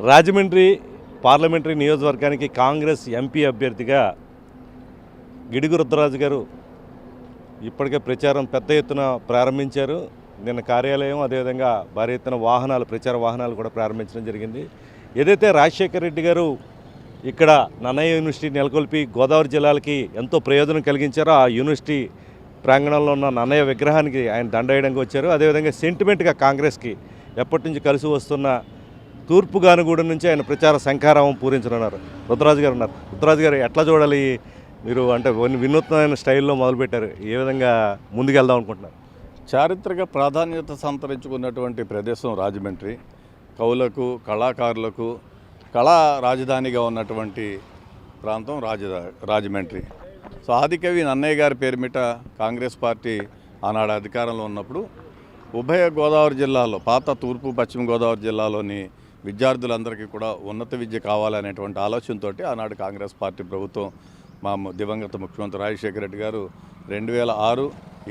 Rajahmundry parliamentary నియోజకవర్గానికి Congress MP అభ్యర్థిగా గిడుగు రుద్రరాజు గారు ఇప్పటికే ప్రచారం పెద్ద ఎత్తున ప్రారంభించారు. నిన్న కార్యాలయం అదేవిధంగా భారీ ఎత్తున వాహనాలు ప్రచార వాహనాలు కూడా ప్రారంభించడం జరిగింది. ఏదైతే రాజశేఖర రెడ్డి గారు ఇక్కడ నన్నయ్య యూనివర్సిటీ నెలకొల్పి గోదావరి జిల్లాలకి ఎంతో ప్రయోజనం కలిగించారో ఆ యూనివర్సిటీ ప్రాంగణంలో ఉన్న నన్నయ్య విగ్రహానికి ఆయన దండ వేయడానికి వచ్చారు. అదేవిధంగా సెంటిమెంట్గా కాంగ్రెస్కి ఎప్పటి నుంచి కలిసి వస్తున్న తూర్పు గానుగూడెం నుంచి ఆయన ప్రచార శంఖారావం పూరించనున్నారు. రుద్రరాజు గారు ఉన్నారు. రుద్రరాజు గారు ఎట్లా చూడాలి? మీరు అంటే కొన్ని వినూత్నమైన స్టైల్లో మొదలుపెట్టారు. ఏ విధంగా ముందుకెళ్దాం అనుకుంటున్నారు? చారిత్రక ప్రాధాన్యత సంతరించుకున్నటువంటి ప్రదేశం రాజమండ్రి. కవులకు కళాకారులకు కళా రాజధానిగా ఉన్నటువంటి ప్రాంతం రాజధా రాజమండ్రి. సో ఆదికవి నన్నయ్య గారి పేరు కాంగ్రెస్ పార్టీ ఆనాడు అధికారంలో ఉన్నప్పుడు ఉభయ గోదావరి జిల్లాలో పాత తూర్పు పశ్చిమ గోదావరి జిల్లాలోని విద్యార్థులందరికీ కూడా ఉన్నత విద్య కావాలనేటువంటి ఆలోచనతో ఆనాడు కాంగ్రెస్ పార్టీ ప్రభుత్వం మా దివంగత ముఖ్యమంత్రి రాజశేఖర రెడ్డి గారు రెండు వేల ఆరు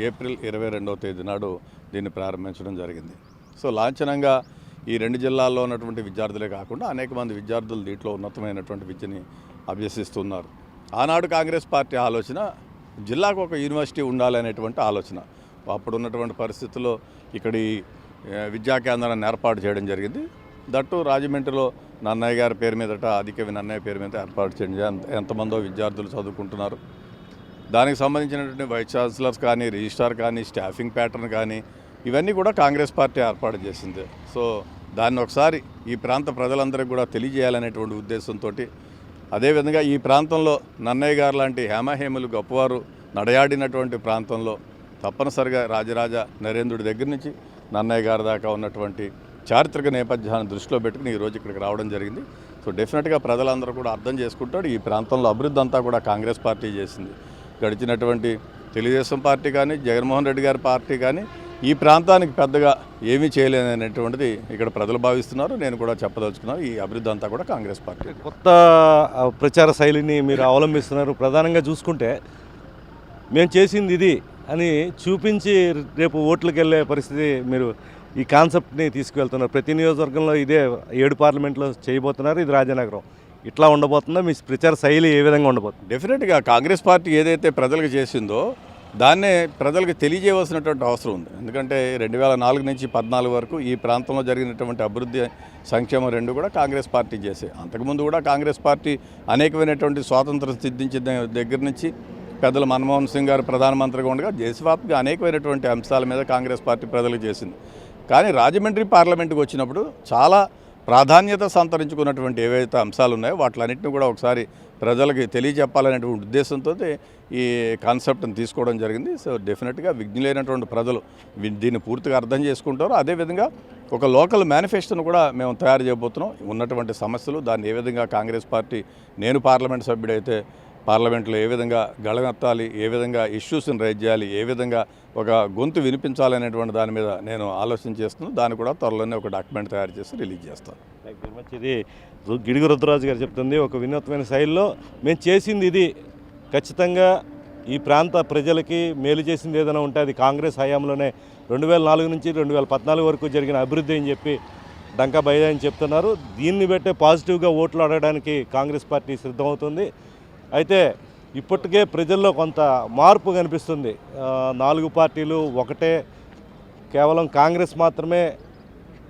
ఏప్రిల్ ఇరవై రెండవ తేదీ నాడు దీన్ని ప్రారంభించడం జరిగింది. సో లాంఛనంగా ఈ రెండు జిల్లాల్లో ఉన్నటువంటి విద్యార్థులే కాకుండా అనేక మంది విద్యార్థులు దీంట్లో ఉన్నతమైనటువంటి విద్యని అభ్యసిస్తున్నారు. ఆనాడు కాంగ్రెస్ పార్టీ ఆలోచన జిల్లాకు ఒక యూనివర్సిటీ ఉండాలనేటువంటి ఆలోచన. అప్పుడు ఉన్నటువంటి పరిస్థితుల్లో ఇక్కడి విద్యా కేంద్రాన్ని ఏర్పాటు చేయడం జరిగింది. దట్టు రాజమండ్రిలో నన్నయ్య గారి పేరు మీదట ఆదికవి నన్నయ్య పేరు మీద ఏర్పాటు చేయండి. ఎంతమందో విద్యార్థులు చదువుకుంటున్నారు. దానికి సంబంధించినటువంటి వైస్ ఛాన్సలర్స్ కానీ రిజిస్ట్రార్ కానీ స్టాఫింగ్ ప్యాటర్న్ కానీ ఇవన్నీ కూడా కాంగ్రెస్ పార్టీ ఏర్పాటు చేసింది. సో దాన్ని ఒకసారి ఈ ప్రాంత ప్రజలందరికీ కూడా తెలియజేయాలనేటువంటి ఉద్దేశంతో అదేవిధంగా ఈ ప్రాంతంలో నన్నయ్య గారు లాంటి హేమహేములు గొప్పవారు నడయాడినటువంటి ప్రాంతంలో తప్పనిసరిగా రాజరాజ నరేంద్రుడి దగ్గర నుంచి నన్నయ్య గారి దాకా ఉన్నటువంటి చారిత్రక నేపథ్యాన్ని దృష్టిలో పెట్టుకుని ఈరోజు ఇక్కడికి రావడం జరిగింది. సో డెఫినెట్గా ప్రజలందరూ కూడా అర్థం చేసుకుంటాడు ఈ ప్రాంతంలో అభివృద్ధి అంతా కూడా కాంగ్రెస్ పార్టీ చేసింది. గడిచినటువంటి తెలుగుదేశం పార్టీ కానీ జగన్మోహన్ రెడ్డి గారి పార్టీ కానీ ఈ ప్రాంతానికి పెద్దగా ఏమీ చేయలేదనేటువంటిది ఇక్కడ ప్రజలు భావిస్తున్నారు. నేను కూడా చెప్పదలుచుకున్నాను. ఈ అభివృద్ధి అంతా కూడా కాంగ్రెస్ పార్టీ. కొత్త ప్రచార శైలిని మీరు అవలంబిస్తున్నారు. ప్రధానంగా చూసుకుంటే మేము చేసింది ఇది. అని చూపించి రేపు ఓట్లకు వెళ్ళే పరిస్థితి మీరు ఈ కాన్సెప్ట్ని తీసుకువెళ్తున్నారు. ప్రతి నియోజకవర్గంలో ఇదే ఏడు పార్లమెంట్లో చేయబోతున్నారు ఇది రాజనగరం. ఇట్లా ఉండబోతుందో? మీ ప్రచార శైలి ఏ విధంగా ఉండబోతుంది? డెఫినెట్గా కాంగ్రెస్ పార్టీ ఏదైతే ప్రజలకు చేసిందో దాన్నే ప్రజలకు తెలియజేయవలసినటువంటి అవసరం ఉంది. ఎందుకంటే రెండు వేల నాలుగు నుంచి పద్నాలుగు వరకు ఈ ప్రాంతంలో జరిగినటువంటి అభివృద్ధి సంక్షేమం రెండు కూడా కాంగ్రెస్ పార్టీ చేసే. అంతకుముందు కూడా కాంగ్రెస్ పార్టీ అనేకమైనటువంటి స్వాతంత్రం సిద్ధించిన దగ్గర నుంచి పెద్దలు మన్మోహన్ సింగ్ గారు ప్రధానమంత్రిగా ఉండగా దేశవ్యాప్తంగా అనేకమైనటువంటి అంశాల మీద కాంగ్రెస్ పార్టీ ప్రజలకు చేసింది. కానీ రాజమండ్రి పార్లమెంటుకు వచ్చినప్పుడు చాలా ప్రాధాన్యత సంతరించుకున్నటువంటి ఏవైతే అంశాలు ఉన్నాయో వాటిలన్నింటినీ కూడా ఒకసారి ప్రజలకి తెలియజెప్పాలనేటువంటి ఉద్దేశంతో ఈ కాన్సెప్ట్ని తీసుకోవడం జరిగింది. సో డెఫినెట్గా విజ్ఞులైనటువంటి ప్రజలు దీన్ని పూర్తిగా అర్థం చేసుకుంటారు. అదేవిధంగా ఒక లోకల్ మేనిఫెస్టోను కూడా మేము తయారు చేయబోతున్నాం. ఉన్నటువంటి సమస్యలు దాన్ని ఏ విధంగా కాంగ్రెస్ పార్టీ నేను పార్లమెంట్ సభ్యుడైతే పార్లమెంట్లో ఏ విధంగా గళగత్తాలి ఏ విధంగా ఇష్యూస్ని రైజ్ చేయాలి ఏ విధంగా ఒక గొంతు వినిపించాలనేటువంటి దాని మీద నేను ఆలోచన చేస్తున్నాను. దాన్ని కూడా త్వరలోనే ఒక డాక్యుమెంట్ తయారు చేసి రిలీజ్ చేస్తాను. ఇది గిడుగు రుద్రరాజు గారు చెప్తుంది ఒక వినూత్నమైన శైలిలో మేము చేసింది ఇది. ఖచ్చితంగా ఈ ప్రాంత ప్రజలకి మేలు చేసింది ఏదైనా ఉంటే అది కాంగ్రెస్ హయాంలోనే రెండు వేల నాలుగు నుంచి రెండు వేల పద్నాలుగు వరకు జరిగిన అభివృద్ధి అని చెప్పి డంకా బయదని చెప్తున్నారు. దీన్ని బట్టే పాజిటివ్గా ఓట్లు అడగడానికి కాంగ్రెస్ పార్టీ సిద్ధమవుతుంది. అయితే ఇప్పటికే ప్రజల్లో కొంత మార్పు కనిపిస్తుంది. నాలుగు పార్టీలు ఒకటే కేవలం కాంగ్రెస్ మాత్రమే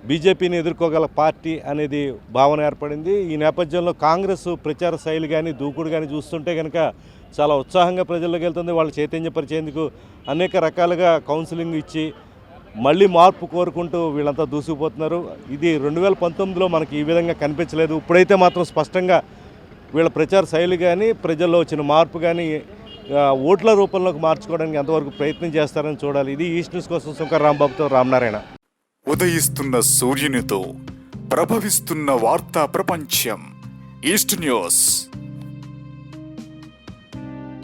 బీజేపీని ఎదుర్కోగల పార్టీ అనేది భావన ఏర్పడింది. ఈ నేపథ్యంలో కాంగ్రెస్ ప్రచార శైలి కానీ దూకుడు కానీ చూస్తుంటే కనుక చాలా ఉత్సాహంగా ప్రజల్లోకి వెళ్తుంది. వాళ్ళు చైతన్యపరిచేందుకు అనేక రకాలుగా కౌన్సిలింగ్ ఇచ్చి మళ్ళీ మార్పు కోరుకుంటూ వీళ్ళంతా దూసుకుపోతున్నారు. ఇది రెండు వేల పంతొమ్మిదిలో మనకి ఈ విధంగా కనిపించలేదు. ఇప్పుడైతే మాత్రం స్పష్టంగా వీళ్ళ ప్రచార శైలి కానీ ప్రజల్లో వచ్చిన మార్పు కానీ ఓట్ల రూపంలోకి మార్చుకోవడానికి ఎంతవరకు ప్రయత్నం చేస్తారని చూడాలి. ఇది ఈస్ట్ న్యూస్ కోసం శంకర్ రాంబాబుతో రామనారాయణ ఉదయిస్తున్న సూర్యునితో ప్రభవిస్తున్న వార్తా ప్రపంచం. East news